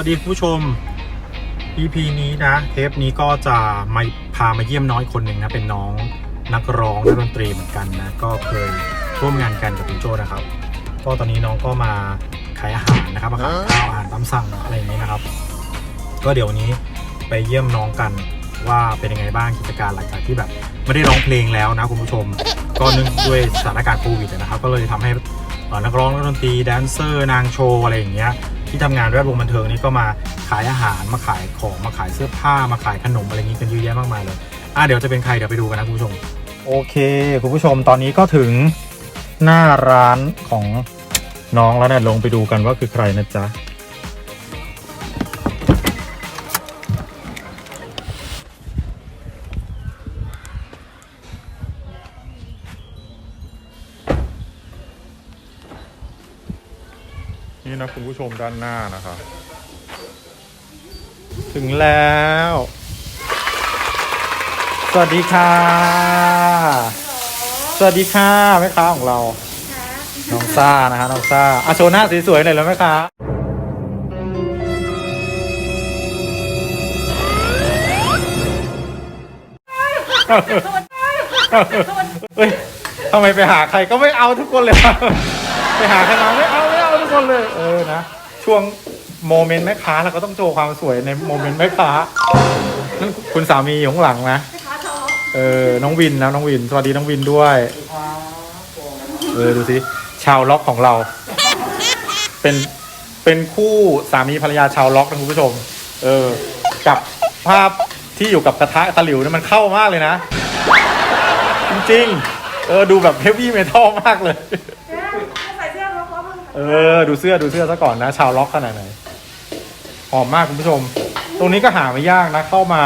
วัสดีผู้ชม EP นี้นะ เทปนี้ก็จะมาพามาเยี่ยมน้อยคนหนึ่งนะ เป็นน้องนักร้องนักดนตรีเหมือนกันนะ ก็เคยร่วมงานกันกับคุณโจนะครับ ก็ตอนนี้น้องก็มาขายอาหารนะครับมาขายข้าวอาหารตามสั่งอะไรอย่างนี้นะครับ ก็เดี๋ยวนี้ไปเยี่ยมน้องกันว่าเป็นยังไงบ้างกิจการหลังจากที่แบบไม่ได้ร้องเพลงแล้วนะคุณผู้ชม ก็เนื่องด้วยสถานการณ์โควิดนะครับ ก็เลยทำให้นักร้องนักดนตรีแดนเซอร์ นางโชว์อะไรอย่างเงี้ย ที่ทำงานแวดวงบันเทิงนี่ก็มาขายอาหารมาขายของมาขายเสื้อผ้ามาขายขนมอะไรอย่างงี้กันเยอะแยะมากมายเลยอะเดี๋ยวจะเป็นใครเดี๋ยวไปดูกันนะคุณผู้ชม โอเค คุณผู้ชมตอนนี้ก็ถึงหน้าร้านของน้องแล้วเนี่ยลงไปดูกันว่าคือใครนะจ๊ะ นี่นะคุณผู้ชมด้านหน้านะครับถึงแล้ว สวัสดีค่ะ สวัสดีค่ะแม่ค้าของเรา น้องซ่านะฮะน้องซ่าอะโชว์หน้าสวยๆหน่อยแล้วแม่ค้าเฮ้ยทำไมไปหาใครก็ไม่เอาทุกคนเลย ไปหาใครมาไม่เอาไม่ คนเลย เออนะ ช่วงโมเมนต์แม่ค้าเราก็ต้องโชว์ความสวยในโมเมนต์แม่ค้านั่นคุณสามีอยู่ข้างหลังนะเออ น้องวินนะน้องวิน สวัสดีน้องวินด้วย เออ ดูสิ ชาวล็อกของเรา เป็น เป็นคู่สามีภรรยาชาวล็อกนะคุณผู้ชม เออ กับภาพที่อยู่กับกระทะตะหลิวเนี่ยมันเข้ามากเลยนะ จริงๆ เออ ดูแบบเฮฟวี่เมทัลมากเลย ใส่เสื้อล็อกๆมัน เออ ดูเสื้อดูเสื้อซะก่อนนะ ชาวล็อกขนาดไหน หอมมากคุณผู้ชม ตรงนี้ก็หาไม่ยากนะ เข้ามา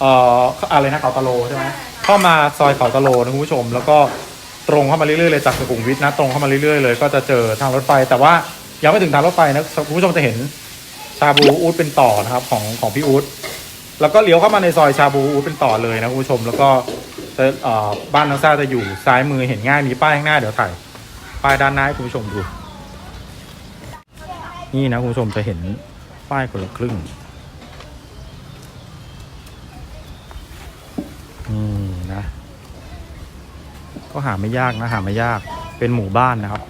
เอ่ออะไรนะเขาตะโลใช่ไหมเข้ามาซอยเขาตะโลนะคุณผู้ชม แล้วก็ตรงเข้ามาเรื่อยๆเลยจากสุขุมวิทนะ ตรงเข้ามาเรื่อยๆเลย ก็จะเจอทางรถไฟ แต่ว่ายังไม่ถึงทางรถไฟนะคุณผู้ชมจะเห็นชาบูอูดเป็นต่อนะครับ ของของพี่อูดแล้วก็เลี้ยวเข้ามาในซอยชาบูอูดเป็นต่อเลยนะคุณผู้ชม แล้วก็จะเอ่อบ้านน้องซ่าจะอยู่ซ้ายมือเห็นง่ายมีป้ายข้างหน้าเดี๋ยวถ่าย ป้ายด้านหน้าให้คุณผู้ชมดู นี่นะคุณผู้ชมจะเห็นป้ายคนละครึ่งนี่นะ ก็หาไม่ยากนะ หาไม่ยากเป็นหมู่บ้านนะครับ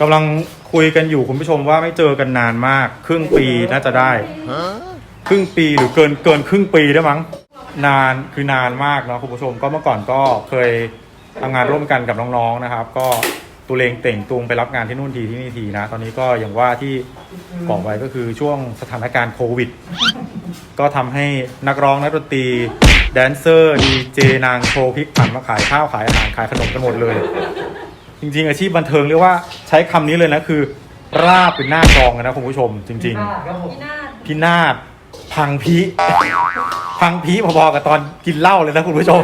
กำลังคุยกันอยู่คุณผู้ชมว่าไม่เจอกันนานมาก ครึ่งปีน่าจะได้ ครึ่งปีหรือเกินเกินครึ่งปีได้มั้ง นานคือนานมากเนาะคุณผู้ชมก็เมื่อก่อนก็เคยทำงานร่วมกันกับน้องๆนะครับ ก็ตุเลงเต่งตุงไปรับงานที่นู่นทีที่นี่ทีนะ ตอนนี้ก็อย่างว่าที่บอกไว้ก็คือช่วงสถานการณ์โควิด ก็ทำให้นักร้องนักดนตรี แดนเซอร์ดีเจนางโชว์พลิกผันมาขายข้าวขายอาหารขายขนมกันหมดเลย จริงๆ อาชีพบันเทิงเรียกว่าใช้คำนี้เลยนะคือ ราบเป็นหน้ากองเลยนะคุณผู้ชมจริงๆมีหน้าพินาศ พังพีพังพีพอๆกับตอนกินเหล้าเลยนะคุณผู้ชม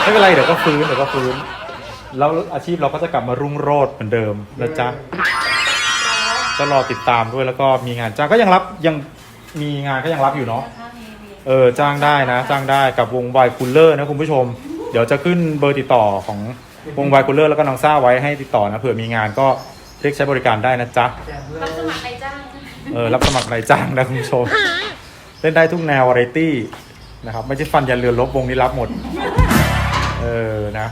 ไม่เป็นไรเดี๋ยวก็ฟื้นเดี๋ยวก็ฟื้น แล้วอาชีพเราก็จะกลับมารุ่งโรจน์เหมือนเดิมนะจ๊ะก็รอติดตามด้วยแล้วก็มีงานจ้างก็ยังรับยังมีงานก็ยังรับอยู่เนาะเออจ้างได้นะ จ้างได้กับวงไวคูลเลอร์นะคุณผู้ชม เดี๋ยวจะขึ้นเบอร์ติดต่อของวงไวคูลเลอร์แล้วก็น้องซ่าไว้ให้ติดต่อนะเผื่อมีงานก็เรียกใช้บริการได้นะจ๊ะรับสมัครในจ้าง เออรับสมัครนายจ้างนะคุณผู้ชม เล่นได้ทุกแนววาไรตี้นะครับไม่ใช่ฟันยันเรือลบวงนี้รับหมด เออนะ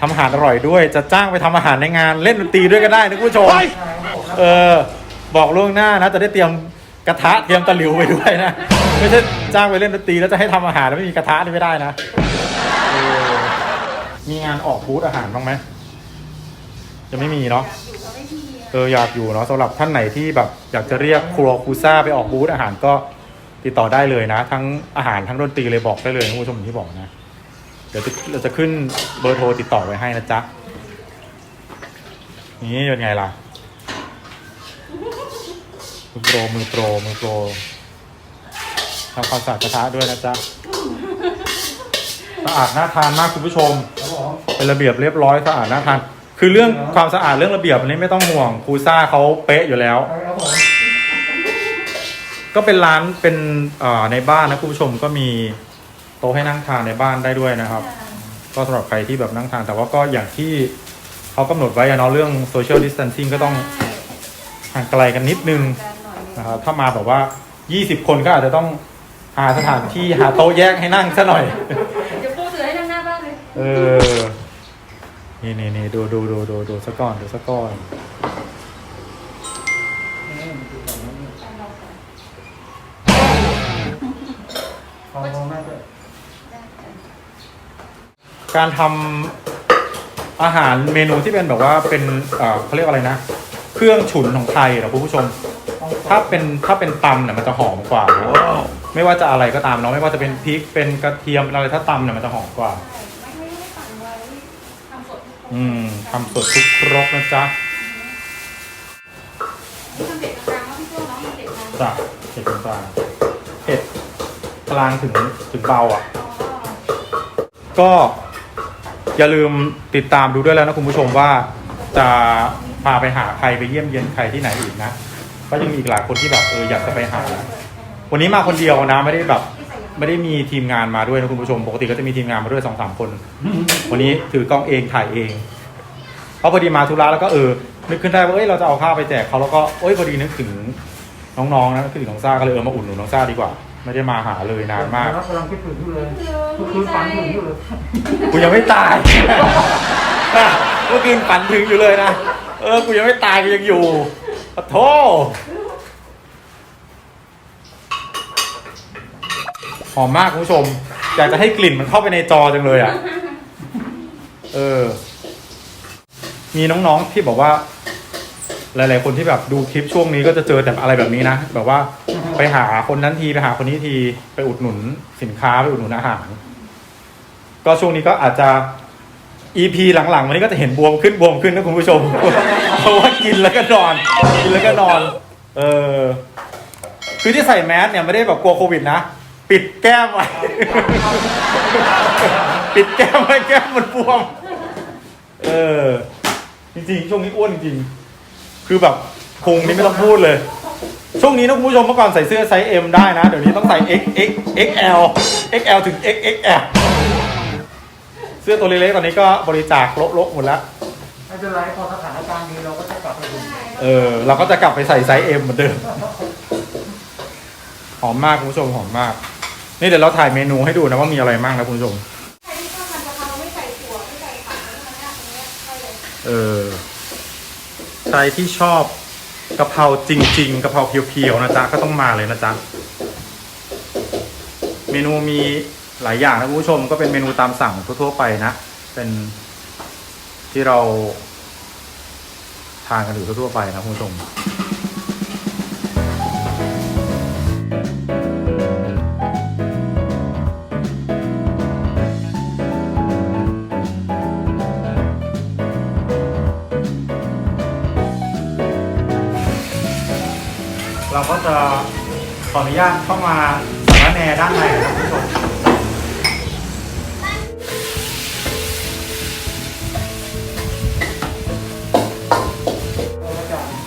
ทำอาหารอร่อยด้วย จะจ้างไปทำอาหารในงานเล่นดนตรีด้วยก็ได้นะคุณผู้ชมเออบอกล่วงหน้านะจะได้เตรียมกระทะเตรียมตะหลิวไปด้วยนะไม่ใช่จ้างไปเล่นดนตรีแล้วจะให้ทำอาหารแล้วไม่มีกระทะนี่ไม่ได้นะเออมีงานออกบูธอาหารบ้างไหมยังไม่มีเนาะอยู่ก็ไม่มี เอออยากอยู่เนาะสำหรับท่านไหนที่แบบอยากจะเรียกครัวครูซ่าไปออกบูธอาหารก็ติดต่อได้เลยนะ ทั้งอาหารทั้งดนตรีเลยบอกได้เลยคุณผู้ชมที่บอกนะ เดี๋ยวเราจะขึ้นเบอร์โทรติดต่อไว้ให้นะจ๊ะ นี่เป็นไงล่ะมือโปรมือโปรมือโปรทำความสะอาดกระทะด้วยนะจ๊ะสะอาดน่าทานมากคุณผู้ชม เป็นระเบียบเรียบร้อยสะอาดน่าทาน คือเรื่องความสะอาดเรื่องระเบียบอันนี้ไม่ต้องห่วงครูซ่าเขาเป๊ะอยู่แล้วก็เป็นร้านเป็นเอ่อในบ้านนะคุณผู้ชมก็มีโต๊ะให้นั่งทานในบ้านได้ด้วยนะครับ ก็ก็สำหรับใครที่แบบนั่งทาน แต่ว่าก็อย่างที่เขากำหนดไว้อะเนาะเรื่อง social distancing ก็ต้องห่างไกลกันนิดนึงการหน่อยนึงนะครับถ้ามาแบบว่า 20 คนก็อาจจะต้องหาสถานที่หาโต๊ะแยกให้นั่งซะหน่อย เดี๋ยวปูถือให้นั่งหน้าบ้านเลย เออ นี่นี่นี่ดูดูดูดูดูซะก่อนดูซะก่อนการทำอาหารเมนูที่เป็นแบบว่าเป็นเอ่อเขาเรียกอะไรนะ เครื่องฉุนของไทยนะคุณผู้ชม ถ้าเป็นถ้าเป็นตำเนี่ยมันจะหอมกว่านะไม่ว่าจะอะไรก็ตามเนาะไม่ว่าจะเป็นพริกเป็นกระเทียมอะไรถ้าตำเนี่ยมันจะหอมกว่า ใช่ไม่ไม่ได้สั่งไว้ทำสดทุกคน อืมทำสดทุกครกนะจ๊ะนี่ทำเด็ดกลางๆว่าพี่โจ้น้องมันเด็ดกลางจ้ะเผ็ดกลางเผ็ดกลางถึงถึงเบาอะอ๋อก็อย่าลืมติดตามดูด้วยแล้วนะคุณผู้ชมว่าจะพาไปหาใครไปเยี่ยมเยียนใครที่ไหนอีกนะ ก็ยังมีอีกหลายคนที่แบบเอออยากจะไปหา วันนี้มาคนเดียวนะไม่ได้แบบ ไม่ได้มีทีมงานมาด้วยนะคุณผู้ชม ปกติก็จะมีทีมงานมาด้วยสองสามคน วันนี้ถือกล้องเองถ่ายเองเพราะพอดีมาธุระแล้วก็เออนึกขึ้นได้ว่าเอ้ยเราจะเอาข้าวไปแจกเขาแล้วก็เอ้ยพอดีนึกถึงน้องๆนะนึกถึงน้องซ่าก็เลยเออมาอุ่นหนุนน้องซ่าดีกว่า ไม่ได้มาหาเลยนานมากกำลังคิดถึงอยู่เลยคือเมื่อคืนฝันถึงอยู่เลยกูยังไม่ตายเมื่อคืนฝันถึงอยู่เลยนะเออกูยังไม่ตายกูยังอยู่ขอโทษ อมมากคุณผู้ชม อยากจะให้กลิ่นมันเข้าไปในจอจังเลยอะ เออ มีน้องๆที่บอกว่า หลาย ๆ คนที่แบบดูคลิปช่วงนี้ก็จะเจอแต่อะไรแบบนี้นะ แบบว่าไปหาคนนั้นทีไปหาคนนี้ทีไปอุดหนุนสินค้าไปอุดหนุนอาหาร ก็ช่วงนี้ก็อาจจะ EP หลังๆวันนี้ก็จะเห็นบวมขึ้นบวมขึ้นนะคุณผู้ชม เพราะว่ากินแล้วก็นอน กินแล้วก็นอน เออ คือที่ใส่แมสเนี่ยไม่ได้แบบกลัวโควิดนะ ปิดแก้มไว้ ปิดแก้มไว้แก้มมันบวม เออ จริงๆ ช่วงนี้อ้วนจริงๆคือแบบพุงนี่ไม่ต้องพูดเลย ช่วงนี้นะคุณผู้ชมเมื่อก่อนใส่เสื้อไซส์ M ได้นะ เดี๋ยวนี้ต้องใส่ X X XL XL ถึง XXL เสื้อตัวเล็กๆตอนนี้ก็บริจาคลบๆหมดแล้ว ไม่เป็นไรพอสถานการณ์ดีเราก็จะกลับไปดูเออ เราก็จะกลับไปใส่ไซส์ M เหมือนเดิม หอมมากคุณผู้ชมหอมมาก นี่เดี๋ยวเราถ่ายเมนูให้ดูนะว่ามีอะไรบ้างนะคุณผู้ชมใครที่ชอบทานกะเพราไม่ใส่ถั่วไม่ใส่ผักอะไรพวกนี้ตรงนี้ใช่เลยเออใครที่ชอบกะเพราจริง ๆกะเพราเพียวๆนะจ๊ะก็ต้องมาเลยนะจ๊ะเมนูมีหลายอย่างนะคุณผู้ชมก็เป็นเมนูตามสั่งทั่วๆไปนะ เป็นที่เราทานกันอยู่ทั่วๆไปนะคุณผู้ชม เราก็จะขออนุญาตเข้ามาสารแนด้านในนะครับคุณผู้ชม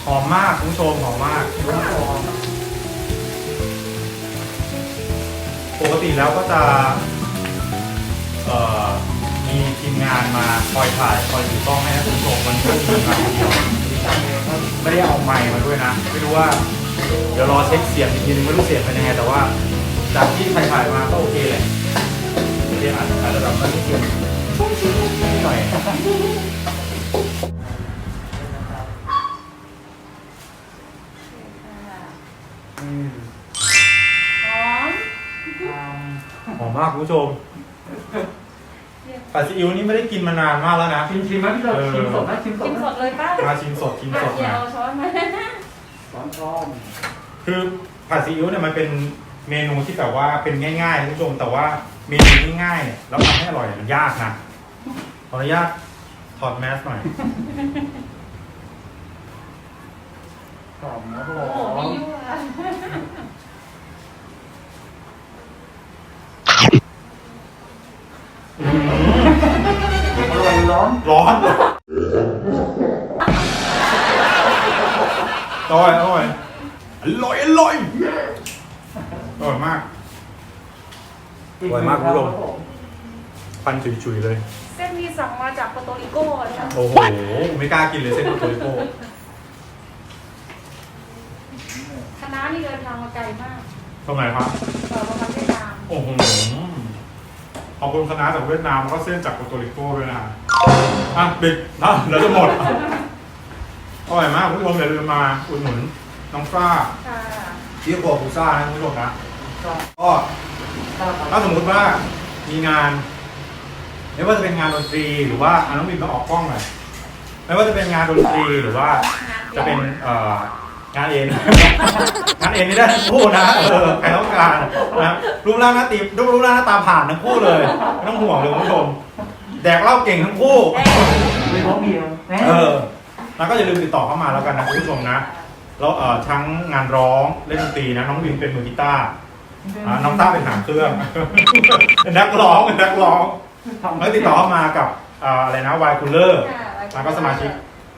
หอมมากคุณผู้ชมหอมมากปกติแล้วก็จะมีทีมงานมาคอยถ่ายคอยถือกล้องให้นะคุณผู้ชมมันก็มีมาคนเดียวไม่ได้เอาไมค์มาด้วยนะ ไม่รู้ว่า เดี๋ยวรอเช็คเสียงอีกทีนึงไม่รู้เสียงเป็นยังไง แต่ว่า จากที่ถ่ายถ่ายๆมาก็โอเคแหละเรียกอาจอาจจะแบบมันนิดนึงนิดหน่อยอืมหอมหอมมากคุณผู้ชมผัดซีอิ๊วนี่ไม่ได้กินมานานมากแล้วนะชิมชิมไหมพี่เราชิมสดไหมชิมสกิดนไหมสดเลยป้ามาชิมสดชิมสดเดี๋ยวนะ เอาช้อนมาร้ อนร้อนคือผัดซีอิ๊วเนี่ยมันเป็นเมนูที่แบบว่าเป็นง่ายๆคุณผู้ชมแต่ว่าเมนูง่ายๆเนี่ยแล้วทำให้อร่อยเนี่ยมันยากนะขออนุญาตถอดแมสหน่อยหอมนะโอ้โหร้อมีนยั่วอร่อยร้อนร้อน อร่อยอร่อยอร่อยอร่อยอร่อยมาก อร่อยมากคุณผู้ชมอฟันฉุยๆเลย เส้นนี้สั่งมาจากโปรโตริโก้นะคะโอ้โห ไม่กล้ากินเลยเส้นโตโต้คณะนี่เดินทางมาไกลมากตรงไหนครับเออประมาณเวียดนามโอ้โหขอบคุณคณะจากเวียดนามแล้วก็เส้นจากโปรโตริโกด้วยนะฮะอะปิดนะเดี๋ยวจะหมด อร่อยมากคุณผู้ชมอย่าลืมมาอุดหนุนน้องฟ้าค่ะที่โคบูซ่านะคุณผู้ชมนะก็ก็ถ้าครับถ้าสมมติว่ามีงาน ไม่ว่าจะเป็นงานดนตรีหรือว่าอะน้องบินมาออกกล้องหน่อยไม่ว่าจะเป็นงานดนตรีหรือว่า จะเป็นเอ่องานเอ็น งานเอ็นนี่ได้ทั้งคู่นะเออใครต้องการนะรูปร่างหน้าตีรูปรูปร่างหน้าตาผ่านทั้งคู่เลยไม่ต้องห่วงเลยคุณผู้ชมแดกเหล้าเก่งทั้งคู่มีพร้อมมีแน่เออ แล้วก็อย่าลืมติดต่อเข้ามาแล้วกันนะคุณผู้ชมนะ แล้วเอ่อทั้งงานร้องเล่นดนตรีนะน้องวินเป็นมือกีตาร์อ่าน้องต้าเป็นหางเครื่อง เป็นนักร้องเป็นนักร้องแล้วติดต่อเข้ามากับอ่าอะไรนะวายคูลเลอร์ค่ะแล้วก็สมาชิก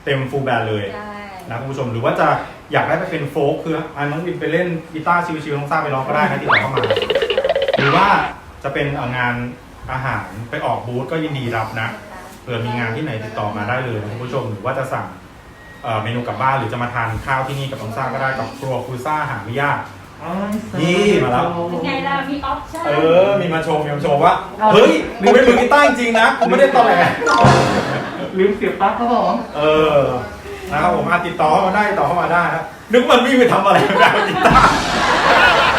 เต็มฟูลแบนด์เลย ใช่นะคุณผู้ชมหรือว่าจะอยากได้ไปเป็นโฟล์คคืออันน้องวินไปเล่นกีตาร์ชิวๆน้องซ่าไปร้องก็ได้นะติดต่อเข้ามา หรือว่าจะเป็นเอ่องานอาหารไปออกบูธก็ยินดีรับนะเผื่อมีงานที่ไหนติดต่อมาได้เลยนะคุณผู้ชมหรือว่าจะสั่ง เอ่อเมนูกลับบ้านหรือจะมาทานข้าวที่นี่กับน้องซ่าก็ได้กับครัวครูซ่าหาไม่ยาก นี่มาแล้ว เป็นไงล่ะมีออปชั่นเออ มีมาชมมีมาชมว่า เฮ้ยกูเป็นมือกีตาร์จริงๆนะกูไม่ได้ตอแหลลืมเสียบปลั๊กครับผมเออนะครับผมอาติดต่อเข้ามาได้ติดต่อเข้ามาได้นะนึกมันวิ่งไปทำอะไรไม่ได้กีตาร์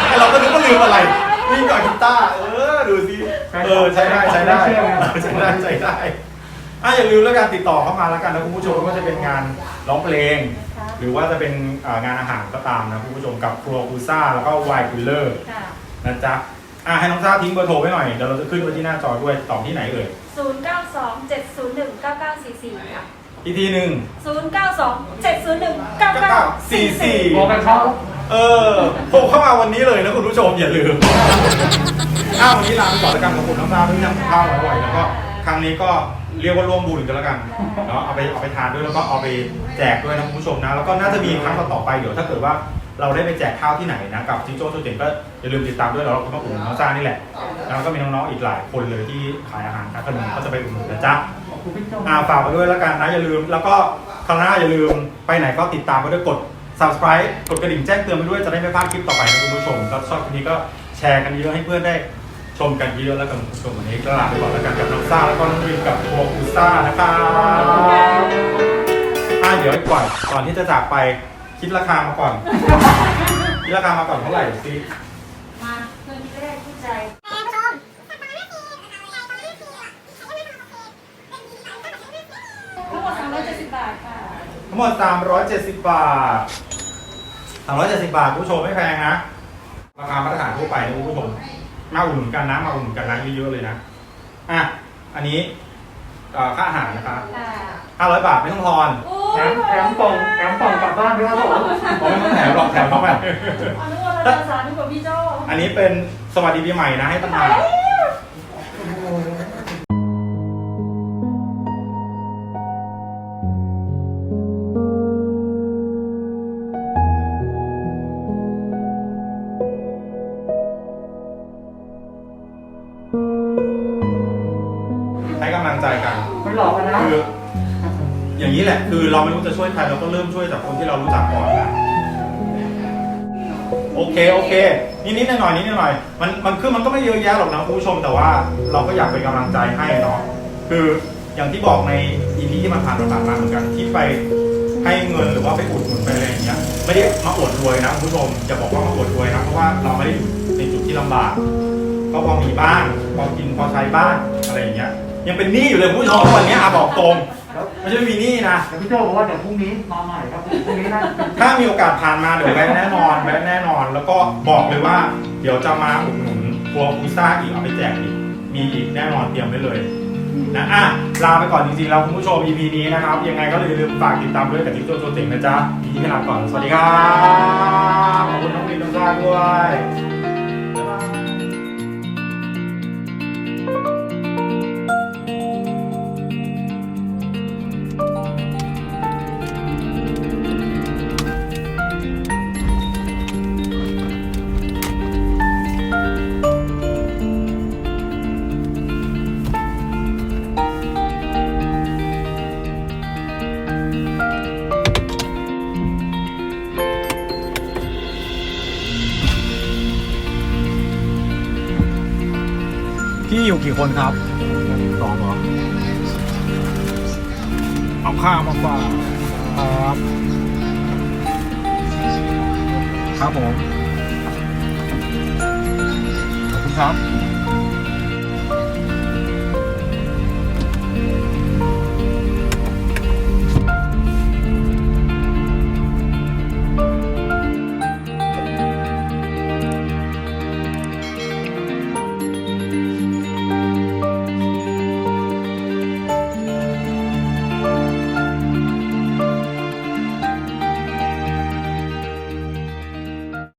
ไอเราก็นึกว่าลืมอะไรวิ่งกับกีตาร์เออดูสิเออใช้ได้ใช้ได้ใช้ได้ใช้ได้ อะอย่าลืมแล้วกันติดต่อเข้ามาแล้วกันนะคุณผู้ชมไม่ว่าจะเป็นงานร้องเพลงครับหรือว่าจะเป็นอ่างานอาหารก็ตามนะคุณผู้ชมกับครัวคูซ่าแล้วก็วายคูลเลอร์ค่ะนะจ๊ะอะให้น้องซ่าทิ้งเบอร์โทรไว้หน่อยเดี๋ยวเราจะขึ้นไว้ที่หน้าจอด้วยตอบที่ไหนเอ่ย092 701 9944ค่ะอีกทีหนึ่ง092 701 9944บอกกันเขา เออโผล่เข้ามาวันนี้เลยนะคุณผู้ชมอย่าลืม อ้าววันนี้ลาไปก่อนแล้วกันขอบคุณน้องซ่าที่ทำข้าวอร่อยแล้วก็ครั้งนี้ก็เรียกว่าร่วมบุญกันแล้วกันเนาะเอาไปเอาไปทานด้วยแล้วก็เอาไปแจกด้วยนะคุณผู้ชมนะ แล้วก็น่าจะมีครั้งต่อๆไปเดี๋ยวถ้าเกิดว่าเราได้ไปแจกข้าวที่ไหนนะกับจิงโจ้โจเจ๋งก็อย่าลืมติดตามด้วยแล้วเราก็มาอุดหนุนน้องซ่านี่แหละแล้วก็มีน้องๆอีกหลายคนเลยที่ขายอาหารขายขนมก็จะไปอุดหนุนนะจ๊ะขอบคุณพี่โจอ่าฝากมาด้วยแล้วกันนะอย่าลืม แล้วก็ครั้งหน้าอย่าลืมไปไหนก็ติดตามไปด้วยกด subscribe กดกระดิ่งแจ้งเตือนไปด้วยจะได้ไม่พลาดคลิปต่อไปนะคุณผู้ชมถ้าชอบคลิปนี้ก็แชร์กันเยอะให้เพื่อนได้ ชมกันเยอะแล้วกันคุณผู้ชมวันนี้ก็ลาไปก่อนแล้วกันกับน้องซ่าแล้วก็น้องวินกับทัวร์คูซ่านะครับอ่าเดี๋ยวก่อนก่อนที่จะจากไปคิดราคามาก่อน คิดราคามาก่อนเท่าไหร่สิมาเงินแรกที่ใจทั้งหมด370บาทค่ะทั้งหมด 370 บาท 370 บาทคุณผู้ชมไม่แพงนะ ราคามาตรฐานทั่วไปนะคุณผู้ชม มาอุดหนุนกันนะมาอุดหนุนกันนะเยอะๆเลยนะอะอันนี้เอ่อค่าอาหารนะครับค่ะ500บาทไม่ต้องทอนโอ้แถยมแถมกล่องแถมกล่องกลับบ้านด้วยครับผมผมไม่ต้องแถมหรอกแถมเข้าไปอนุโมทนาสาธุกับพี่โจ้อันนี้เป็นสวัสดีปีใหม่นะให้ตั้งมาใเราไม่รู้จะช่วยใครเราก็เริ่มช่วยจากคนที่เรารู้จักก่อนนะโอเคโอเคนิดนิดหน่อยหน่อยนิดหน่อยมันมันคือมันก็ไม่เยอะแยะหรอกนะคุณผู้ชมแต่ว่าเราก็อยากเป็นกำลังใจให้เนาะคืออย่างที่บอกในอีพีที่มันผ่านมาผ่านมาเหมือนกันที่ไปให้เงินหรือว่าไปอุดหนุนไปอะไรอย่างเงี้ยไม่ได้มาอวดรวยนะคุณผู้ชมอย่าบอกว่ามาอวดรวยนะเพราะว่าเราไม่ได้อยู่ในจุดที่ลำบากก็พอมีบ้างพอกินพอใช้บ้างอะไรอย่างเงี้ยยังเป็นหนี้อยู่เลยคุณผู้ชมวันนี้อาบอกตรง แล้วไม่ใช่ไม่มีหนี้นะแต่พี่โจบอกว่าเดี๋ยวพรุ่งนี้มาใหม่ครับพรุ่งนี้น่าจะเป็นถ้ามีโอกาสผ่านมาเดี๋ยวแวะแน่นอนแวะแน่นอน แล้วก็บอกเลยว่า เดี๋ยวจะมาอุดหนุนครัวคูซ่าอีกเอาไปแจกอีกมีอีกแน่นอนเตรียมไว้เลยนะอะลาไปก่อนจริงๆแล้วคุณผู้ชม EP นี้นะครับ ยังไงก็อย่าลืมฝากติดตามด้วยกับทิปโจโจเจ๋งนะจ๊ะ EP นี้ลาก่อนสวัสดีครับขอบคุณน้องวินน้องซ่าด้วย กี่คนครับสองเหรอ เอาข้าวมาฝากครับ ครับผม ขอบคุณครับ